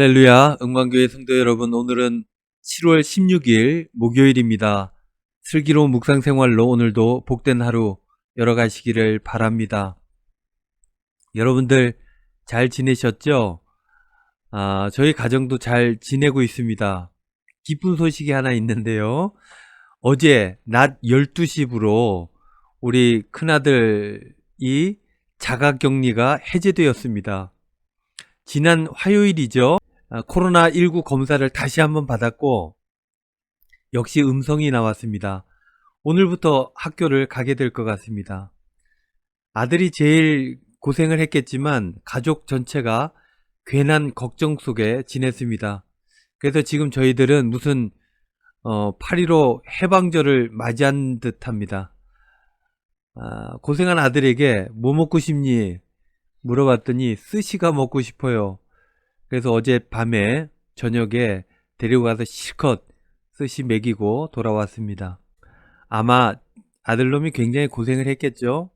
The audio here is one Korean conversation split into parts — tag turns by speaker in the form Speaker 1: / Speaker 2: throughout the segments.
Speaker 1: 할렐루야, 은광교회 성도 여러분, 오늘은 7월 16일 목요일입니다. 슬기로운 묵상 생활로 오늘도 복된 하루 열어가시기를 바랍니다. 여러분들 잘 지내셨죠? 아, 저희 가정도 잘 지내고 있습니다. 기쁜 소식이 하나 있는데요. 어제 낮 12시부로 우리 큰아들이 자가 격리가 해제되었습니다. 지난 화요일이죠. 아, 코로나19 검사를 다시 한번 받았고, 역시 음성이 나왔습니다. 오늘부터 학교를 가게 될 것 같습니다. 아들이 제일 고생을 했겠지만, 가족 전체가 괜한 걱정 속에 지냈습니다. 그래서 지금 저희들은 무슨, 어, 8.15 해방절을 맞이한 듯 합니다. 아, 고생한 아들에게 뭐 먹고 싶니? 물어봤더니 스시가 먹고 싶어요. 그래서 어제 밤에 저녁에 데리고 가서 실컷 스시 먹이고 돌아왔습니다. 아마 아들놈이 굉장히 고생을 했겠죠?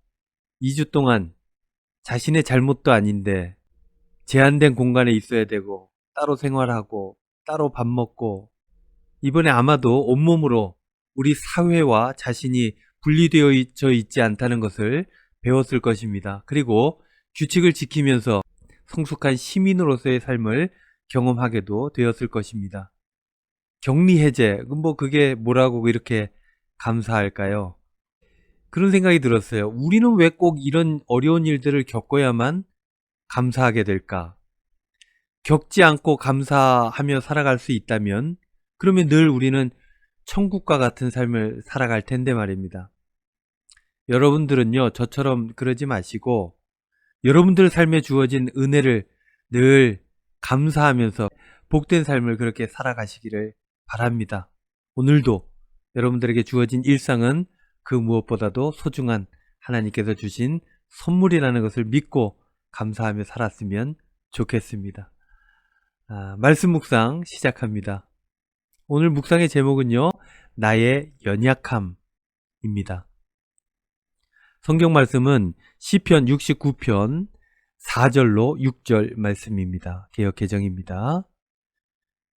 Speaker 1: 2주 동안 자신의 잘못도 아닌데 제한된 공간에 있어야 되고 따로 생활하고 따로 밥 먹고 이번에 아마도 온몸으로 우리 사회와 자신이 분리되어 있지 않다는 것을 배웠을 것입니다. 그리고 규칙을 지키면서 성숙한 시민으로서의 삶을 경험하게도 되었을 것입니다. 격리 해제, 뭐 그게 뭐라고 이렇게 감사할까요? 그런 생각이 들었어요. 우리는 왜 꼭 이런 어려운 일들을 겪어야만 감사하게 될까? 겪지 않고 감사하며 살아갈 수 있다면, 그러면 늘 우리는 천국과 같은 삶을 살아갈 텐데 말입니다. 여러분들은요, 저처럼 그러지 마시고, 여러분들 삶에 주어진 은혜를 늘 감사하면서 복된 삶을 그렇게 살아가시기를 바랍니다. 오늘도 여러분들에게 주어진 일상은 그 무엇보다도 소중한 하나님께서 주신 선물이라는 것을 믿고 감사하며 살았으면 좋겠습니다. 아, 말씀 묵상 시작합니다. 오늘 묵상의 제목은요, 나의 연약함입니다. 성경 말씀은 시편 69편 4절로 6절 말씀입니다. 개혁 개정입니다.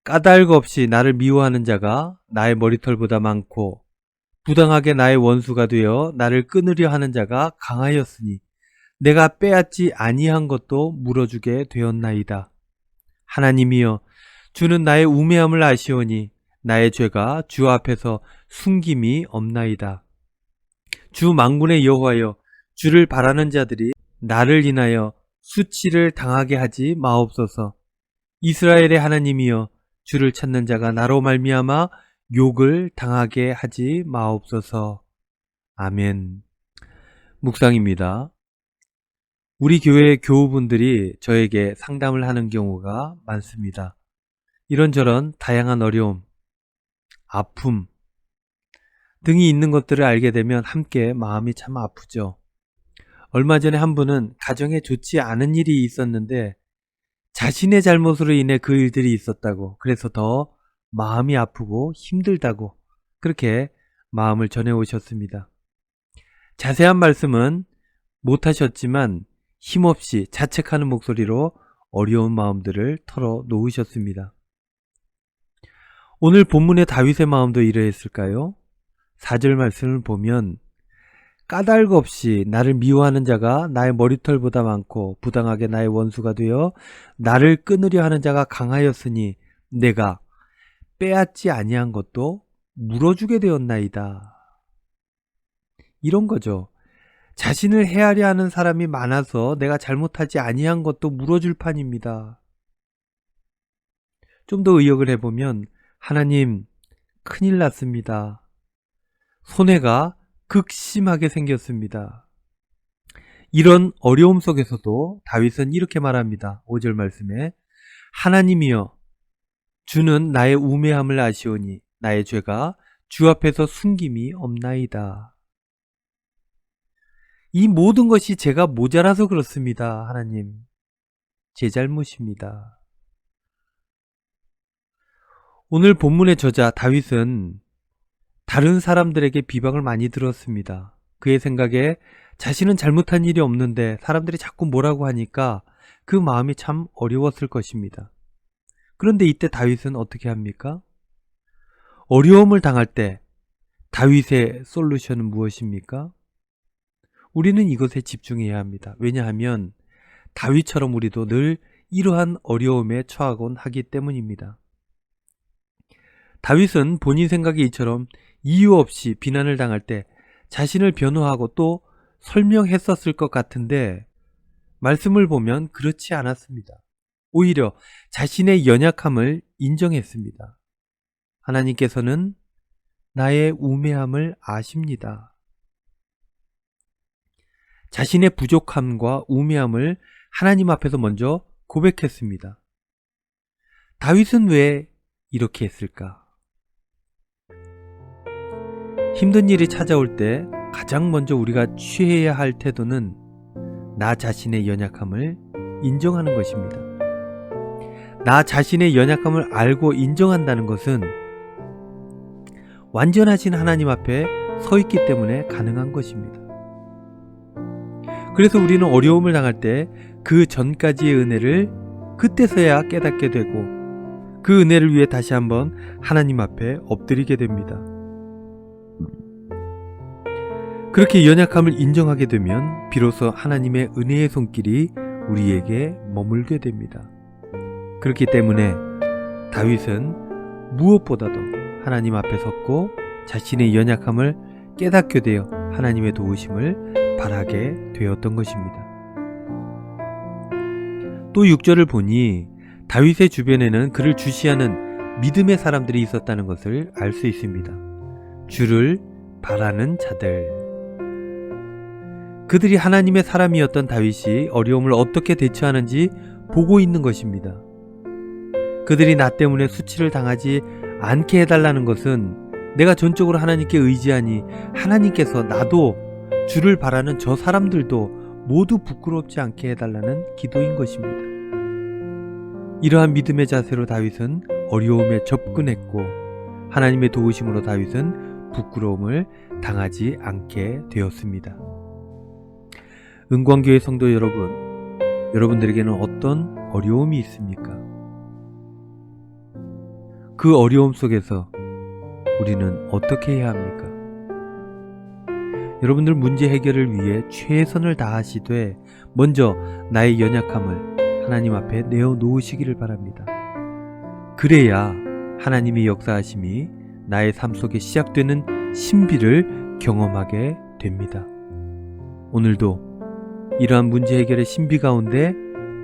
Speaker 1: 까닭 없이 나를 미워하는 자가 나의 머리털보다 많고 부당하게 나의 원수가 되어 나를 끊으려 하는 자가 강하였으니 내가 빼앗지 아니한 것도 물어주게 되었나이다. 하나님이여 주는 나의 우매함을 아시오니 나의 죄가 주 앞에서 숨김이 없나이다. 주 망군의 여호와여 주를 바라는 자들이 나를 인하여 수치를 당하게 하지 마옵소서. 이스라엘의 하나님이여 주를 찾는 자가 나로 말미암아 욕을 당하게 하지 마옵소서. 아멘. 묵상입니다. 우리 교회 교우분들이 저에게 상담을 하는 경우가 많습니다. 이런저런 다양한 어려움, 아픔, 등이 있는 것들을 알게 되면 함께 마음이 참 아프죠. 얼마 전에 한 분은 가정에 좋지 않은 일이 있었는데 자신의 잘못으로 인해 그 일들이 있었다고 그래서 더 마음이 아프고 힘들다고 그렇게 마음을 전해 오셨습니다. 자세한 말씀은 못하셨지만 힘없이 자책하는 목소리로 어려운 마음들을 털어 놓으셨습니다. 오늘 본문의 다윗의 마음도 이러했을까요? 4절 말씀을 보면 까닭 없이 나를 미워하는 자가 나의 머리털보다 많고 부당하게 나의 원수가 되어 나를 끊으려 하는 자가 강하였으니 내가 빼앗지 아니한 것도 물어주게 되었나이다. 이런 거죠. 자신을 헤아려 하는 사람이 많아서 내가 잘못하지 아니한 것도 물어줄 판입니다. 좀 더 의역을 해보면 하나님 큰일 났습니다. 손해가 극심하게 생겼습니다. 이런 어려움 속에서도 다윗은 이렇게 말합니다. 5절 말씀에 하나님이여 주는 나의 우매함을 아시오니 나의 죄가 주 앞에서 숨김이 없나이다. 이 모든 것이 제가 모자라서 그렇습니다. 하나님. 제 잘못입니다. 오늘 본문의 저자 다윗은 다른 사람들에게 비방을 많이 들었습니다. 그의 생각에 자신은 잘못한 일이 없는데 사람들이 자꾸 뭐라고 하니까 그 마음이 참 어려웠을 것입니다. 그런데 이때 다윗은 어떻게 합니까? 어려움을 당할 때 다윗의 솔루션은 무엇입니까? 우리는 이것에 집중해야 합니다. 왜냐하면 다윗처럼 우리도 늘 이러한 어려움에 처하곤 하기 때문입니다. 다윗은 본인 생각에 이처럼 이유 없이 비난을 당할 때 자신을 변호하고 또 설명했었을 것 같은데 말씀을 보면 그렇지 않았습니다. 오히려 자신의 연약함을 인정했습니다. 하나님께서는 나의 우매함을 아십니다. 자신의 부족함과 우매함을 하나님 앞에서 먼저 고백했습니다. 다윗은 왜 이렇게 했을까? 힘든 일이 찾아올 때 가장 먼저 우리가 취해야 할 태도는 나 자신의 연약함을 인정하는 것입니다. 나 자신의 연약함을 알고 인정한다는 것은 완전하신 하나님 앞에 서 있기 때문에 가능한 것입니다. 그래서 우리는 어려움을 당할 때 그 전까지의 은혜를 그때서야 깨닫게 되고 그 은혜를 위해 다시 한번 하나님 앞에 엎드리게 됩니다. 그렇게 연약함을 인정하게 되면 비로소 하나님의 은혜의 손길이 우리에게 머물게 됩니다. 그렇기 때문에 다윗은 무엇보다도 하나님 앞에 섰고 자신의 연약함을 깨닫게 되어 하나님의 도우심을 바라게 되었던 것입니다. 또 6절을 보니 다윗의 주변에는 그를 주시하는 믿음의 사람들이 있었다는 것을 알 수 있습니다. 주를 바라는 자들. 그들이 하나님의 사람이었던 다윗이 어려움을 어떻게 대처하는지 보고 있는 것입니다. 그들이 나 때문에 수치를 당하지 않게 해달라는 것은 내가 전적으로 하나님께 의지하니 하나님께서 나도 주를 바라는 저 사람들도 모두 부끄럽지 않게 해달라는 기도인 것입니다. 이러한 믿음의 자세로 다윗은 어려움에 접근했고 하나님의 도우심으로 다윗은 부끄러움을 당하지 않게 되었습니다. 은광교회 성도 여러분, 여러분들에게는 어떤 어려움이 있습니까? 그 어려움 속에서 우리는 어떻게 해야 합니까? 여러분들 문제 해결을 위해 최선을 다하시되 먼저 나의 연약함을 하나님 앞에 내어 놓으시기를 바랍니다. 그래야 하나님의 역사하심이 나의 삶 속에 시작되는 신비를 경험하게 됩니다. 오늘도 이러한 문제 해결의 신비 가운데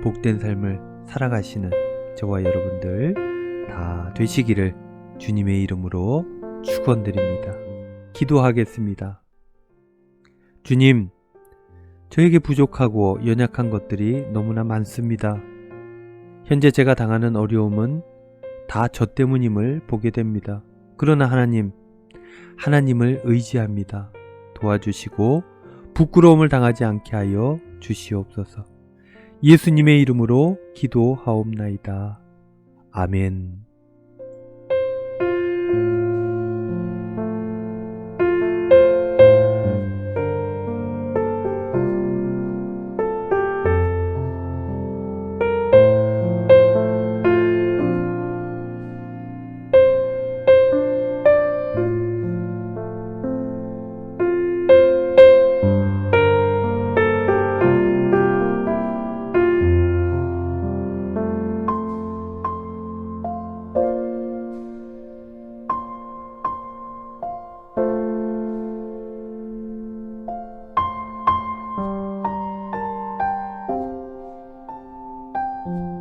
Speaker 1: 복된 삶을 살아가시는 저와 여러분들 다 되시기를 주님의 이름으로 축원드립니다. 기도하겠습니다. 주님, 저에게 부족하고 연약한 것들이 너무나 많습니다. 현재 제가 당하는 어려움은 다 저 때문임을 보게 됩니다. 그러나 하나님, 하나님을 의지합니다. 도와주시고 부끄러움을 당하지 않게 하여 주시옵소서. 예수님의 이름으로 기도하옵나이다. 아멘. Thank you.